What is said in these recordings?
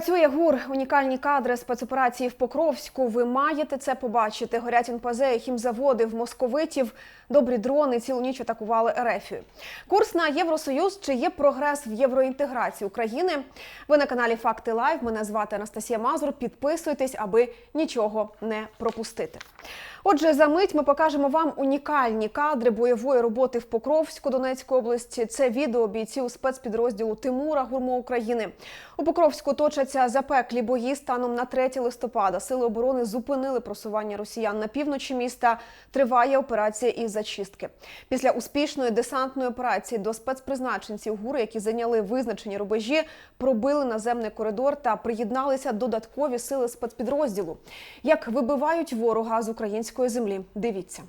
Працює ГУР. Унікальні кадри спецоперації в Покровську. Ви маєте це побачити. Горять НПЗ, хімзаводи в московитів. Добрі дрони цілу ніч атакували Ерефію. Курс на Євросоюз. Чи є прогрес в євроінтеграції України? Ви на каналі Факти Лайв. Мене звати Анастасія Мазур. Підписуйтесь, аби нічого не пропустити. Отже, за мить ми покажемо вам унікальні кадри бойової роботи в Покровську Донецької області. Це відео бійців спецпідрозділу Тимура Гурмо України. У Покровську точаться запеклі бої станом на 3 листопада. Сили оборони зупинили просування росіян на півночі міста. Триває операція із зачистки. Після успішної десантної операції до спецпризначенців ГУР, які зайняли визначені рубежі, пробили наземний коридор та приєдналися додаткові сили спецпідрозділу. Як вибивають ворога з української землі? Дивіться.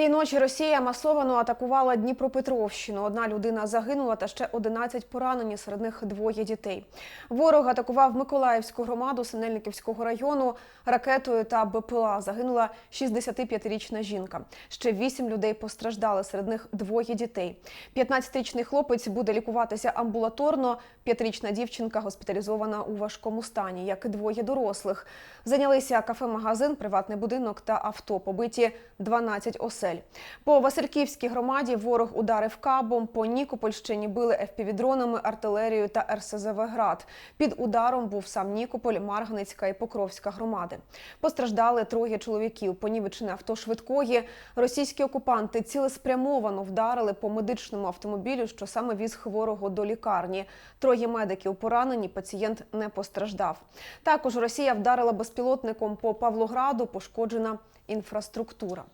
Цієї ночі Росія масовано атакувала Дніпропетровщину. Одна людина загинула та ще 11 поранені, серед них двоє дітей. Ворог атакував Миколаївську громаду Синельниківського району ракетою та БПЛА. Загинула 65-річна жінка. Ще 8 людей постраждали, серед них двоє дітей. 15-річний хлопець буде лікуватися амбулаторно. П'ятирічна дівчинка госпіталізована у важкому стані, як і двоє дорослих. Зайнялися кафе-магазин, приватний будинок та авто. Побиті 12 осель. По Васильківській громаді ворог ударив кабом. По Нікопольщині били ФПВ-дронами, артилерією та РСЗВ «Град». Під ударом був сам Нікополь, Марганицька і Покровська громади. Постраждали троє чоловіків. Понівечене авто швидкої. Російські окупанти цілеспрямовано вдарили по медичному автомобілю, що саме віз хворого до лікарні. Троє медиків поранені, пацієнт не постраждав. Також Росія вдарила безпілотником по Павлограду, пошкоджена інфраструктура.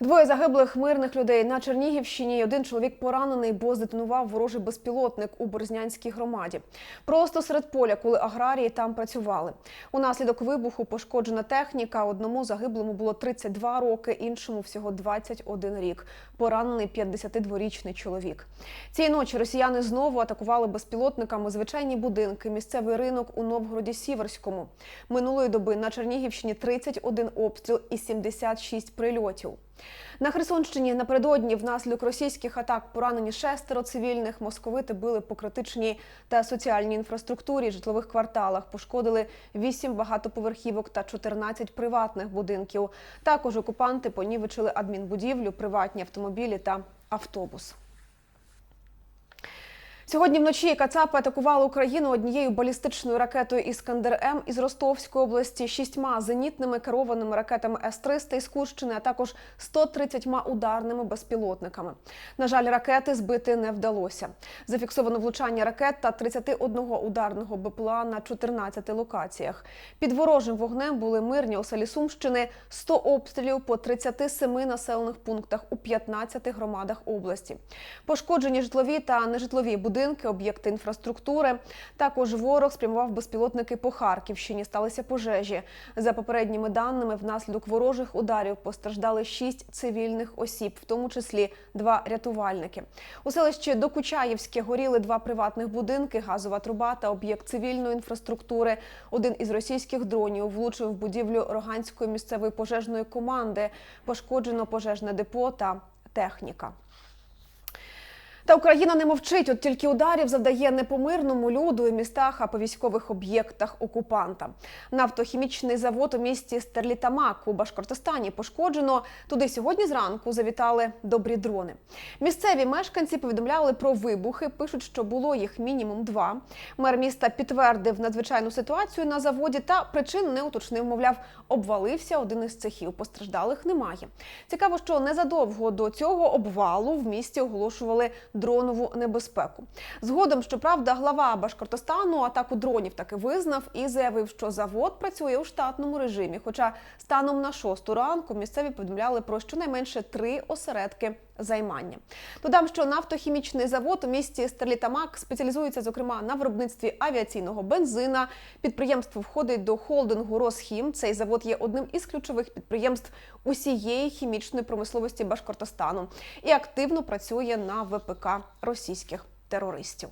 Двоє загиблих мирних людей на Чернігівщині. Один чоловік поранений, бо здетонував ворожий безпілотник у Борзнянській громаді. Просто серед поля, коли аграрії там працювали. Унаслідок вибуху пошкоджена техніка. Одному загиблому було 32 роки, іншому всього 21 рік. Поранений 52-річний чоловік. Цієї ночі росіяни знову атакували безпілотниками звичайні будинки, місцевий ринок у Новгороді Сіверському. Минулої доби на Чернігівщині 31 обстріл і 76 прильотів. На Херсонщині напередодні внаслідок російських атак поранені шестеро цивільних. Московити били по критичній та соціальній інфраструктурі, житлових кварталах. Пошкодили 8 багатоповерхівок та 14 приватних будинків. Також окупанти понівечили адмінбудівлю, приватні автомобілі та автобус. Сьогодні вночі Кацапи атакували Україну однією балістичною ракетою Іскандер М із Ростовської області, шістьма зенітними керованими ракетами С-300 із Курщини, а також 130 ударними безпілотниками. На жаль, ракети збити не вдалося. Зафіксовано влучання ракет та 31 ударного БПЛА на 14 локаціях. Під ворожим вогнем були мирні у селі Сумщини, 100 обстрілів по 37 населених пунктах у 15 громадах області. Пошкоджені житлові та нежитлові будинки будинки, об'єкти інфраструктури. Також ворог спрямував безпілотники по Харківщині. Сталися пожежі. За попередніми даними, внаслідок ворожих ударів постраждали шість цивільних осіб, в тому числі два рятувальники. У селищі Докучаївське горіли два приватних будинки, газова труба та об'єкт цивільної інфраструктури. Один із російських дронів влучив в будівлю Роганської місцевої пожежної команди. Пошкоджено пожежне депо та техніка. Та Україна не мовчить, от тільки ударів завдає не по мирному люду і містах, а по військових об'єктах окупанта. Нафтохімічний завод у місті Стерлітамак у Башкортостані пошкоджено. Туди сьогодні зранку завітали добрі дрони. Місцеві мешканці повідомляли про вибухи. Пишуть, що було їх мінімум два. Мер міста підтвердив надзвичайну ситуацію на заводі та причин не уточнив. Мовляв, обвалився один із цехів. Постраждалих немає. Цікаво, що незадовго до цього обвалу в місті оголошували дронову небезпеку. Згодом, щоправда, глава Башкортостану атаку дронів таки визнав і заявив, що завод працює у штатному режимі. Хоча станом на шосту ранку місцеві повідомляли про щонайменше три осередки займання. Додам, що нафтохімічний завод у місті Стерлітамак спеціалізується зокрема на виробництві авіаційного бензина. Підприємство входить до холдингу Росхім. Цей завод є одним із ключових підприємств усієї хімічної промисловості Башкортостану і активно працює на ВПК російських терористів.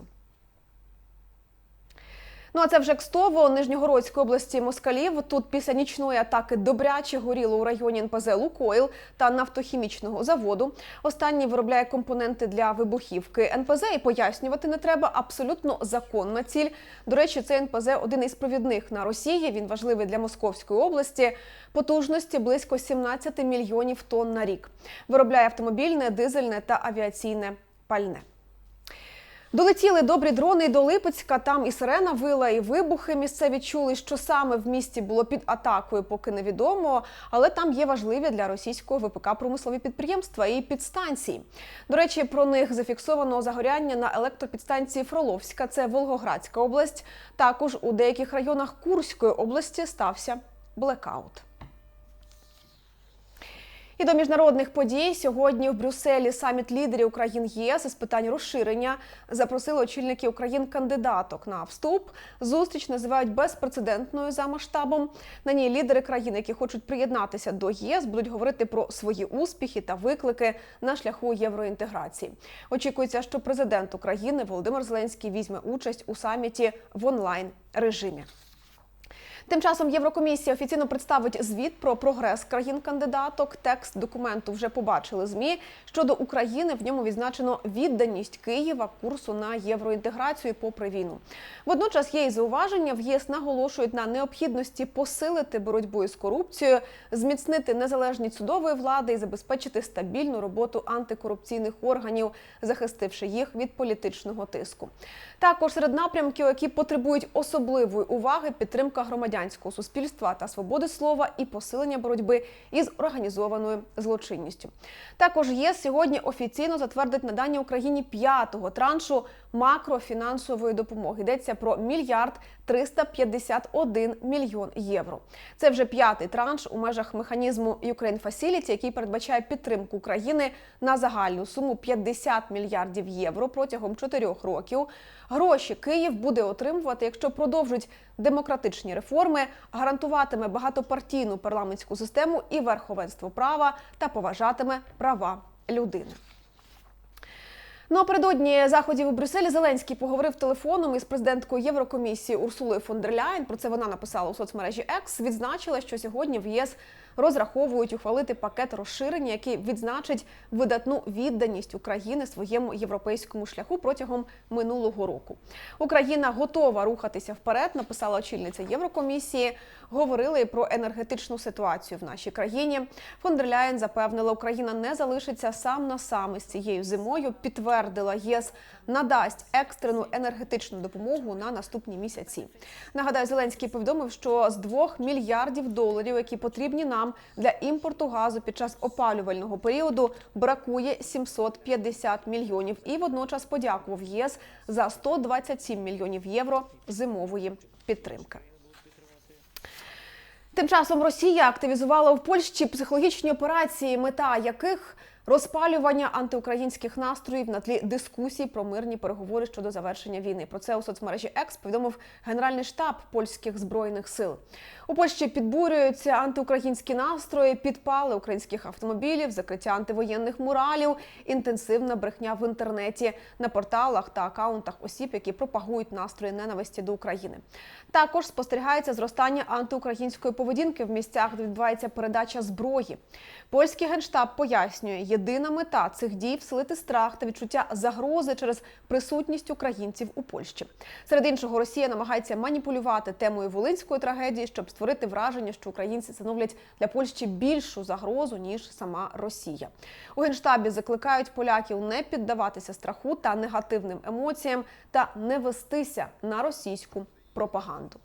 Ну а це вже Кстово, Нижньогородської області москалів. Тут після нічної атаки добряче горіло у районі НПЗ Лукойл та нафтохімічного заводу. Останній виробляє компоненти для вибухівки. НПЗ і пояснювати не треба. Абсолютно законна ціль. До речі, цей НПЗ один із провідних на Росії. Він важливий для Московської області. Потужності близько 17 мільйонів тонн на рік. Виробляє автомобільне, дизельне та авіаційне пальне. Долетіли добрі дрони до Липецька. Там і сирена вила, і вибухи місцеві чули, що саме в місті було під атакою, поки невідомо. Але там є важливі для російського ВПК промислові підприємства і підстанції. До речі, про них зафіксовано загоряння на електропідстанції Фроловська, це Волгоградська область. Також у деяких районах Курської області стався блекаут. І до міжнародних подій сьогодні в Брюсселі саміт лідерів країн ЄС із питань розширення запросили очільники України кандидаток на вступ. Зустріч називають безпрецедентною за масштабом. На ній лідери країн, які хочуть приєднатися до ЄС, будуть говорити про свої успіхи та виклики на шляху євроінтеграції. Очікується, що президент України Володимир Зеленський візьме участь у саміті в онлайн режимі. Тим часом Єврокомісія офіційно представить звіт про прогрес країн-кандидаток. Текст документу вже побачили змі. Щодо України в ньому відзначено відданість Києва курсу на євроінтеграцію попри війну. Водночас є і зауваження. В ЄС наголошують на необхідності посилити боротьбу із корупцією, зміцнити незалежність судової влади і забезпечити стабільну роботу антикорупційних органів, захистивши їх від політичного тиску. Також серед напрямків, які потребують особливої уваги, підтримка громадянського суспільства та свободи слова і посилення боротьби із організованою злочинністю. Також ЄС сьогодні офіційно затвердить надання Україні п'ятого траншу макрофінансової допомоги. Йдеться про мільярд 351 мільйон євро. Це вже п'ятий транш у межах механізму Ukraine Facility, який передбачає підтримку України на загальну суму 50 мільярдів євро протягом чотирьох років. Гроші Київ буде отримувати, якщо продовжать демократичні реформи, гарантуватиме багатопартійну парламентську систему і верховенство права та поважатиме права людини. Ну, а передодні заходів у Брюсселі Зеленський поговорив телефоном із президенткою Єврокомісії Урсулою фон дер Ляйн. Про це вона написала у соцмережі X. Відзначила, що сьогодні в ЄС розраховують ухвалити пакет розширення, який відзначить видатну відданість України своєму європейському шляху протягом минулого року. Україна готова рухатися вперед. Написала очільниця Єврокомісії. Говорили про енергетичну ситуацію в нашій країні. Фон дер Ляєн запевнила, Україна не залишиться сам на сам із цією зимою. Підтвердила ЄС надасть екстрену енергетичну допомогу на наступні місяці. Нагадаю, Зеленський повідомив, що з 2 мільярдів доларів, які потрібні нам для імпорту газу під час опалювального періоду, бракує 750 мільйонів. І водночас подякував ЄС за 127 мільйонів євро зимової підтримки. Тим часом Росія активізувала в Польщі психологічні операції, мета яких розпалювання антиукраїнських настроїв на тлі дискусій про мирні переговори щодо завершення війни. Про це у соцмережі Екс повідомив Генеральний штаб польських збройних сил. У Польщі підбурюються антиукраїнські настрої, підпали українських автомобілів, закриття антивоєнних муралів, інтенсивна брехня в інтернеті на порталах та акаунтах осіб, які пропагують настрої ненависті до України. Також спостерігається зростання антиукраїнської поведінки в місцях, де відбувається передача зброї. Польський генштаб пояснює, єдина мета цих дій вселити страх та відчуття загрози через присутність українців у Польщі. Серед іншого, Росія намагається маніпулювати темою волинської трагедії, щоб створити враження, що українці становлять для Польщі більшу загрозу ніж сама Росія. У генштабі закликають поляків не піддаватися страху та негативним емоціям та не вестися на російську пропаганду.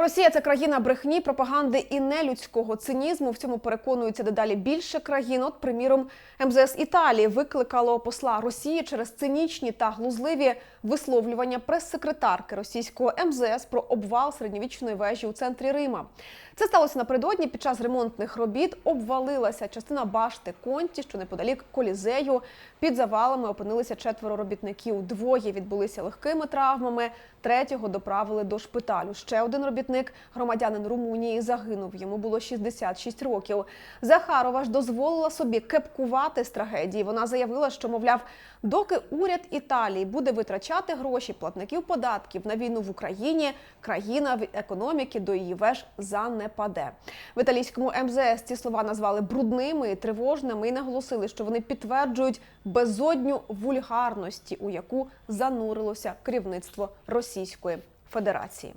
Росія це країна брехні, пропаганди і нелюдського цинізму. В цьому переконуються дедалі більше країн. От, приміром, МЗС Італії викликало посла Росії через цинічні та глузливі висловлювання прес-секретарки російського МЗС про обвал середньовічної вежі у центрі Рима. Це сталося напередодні. Під час ремонтних робіт обвалилася частина башти Конті, що неподалік колізею. Під завалами опинилися четверо робітників. Двоє відбулися легкими травмами. Третього доправили до шпиталю. Ще один робітник, громадянин Румунії, загинув. Йому було 66 років. Захарова ж дозволила собі кепкувати з трагедії. Вона заявила, що мовляв, доки уряд Італії буде витрачати гроші платників податків на війну в Україні, країна в економіки до її веж занепаде. В італійському МЗС ці слова назвали брудними і тривожними і наголосили, що вони підтверджують безодню вульгарності, у яку занурилося керівництво Російської Федерації.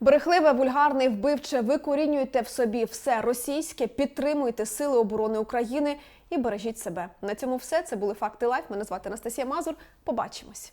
Брехливе, вульгарне і вбивче викорінюйте в собі все російське, підтримуйте Сили оборони України і бережіть себе. На цьому все. Це були факти лайф. Мене звати Анастасія Мазур. Побачимось.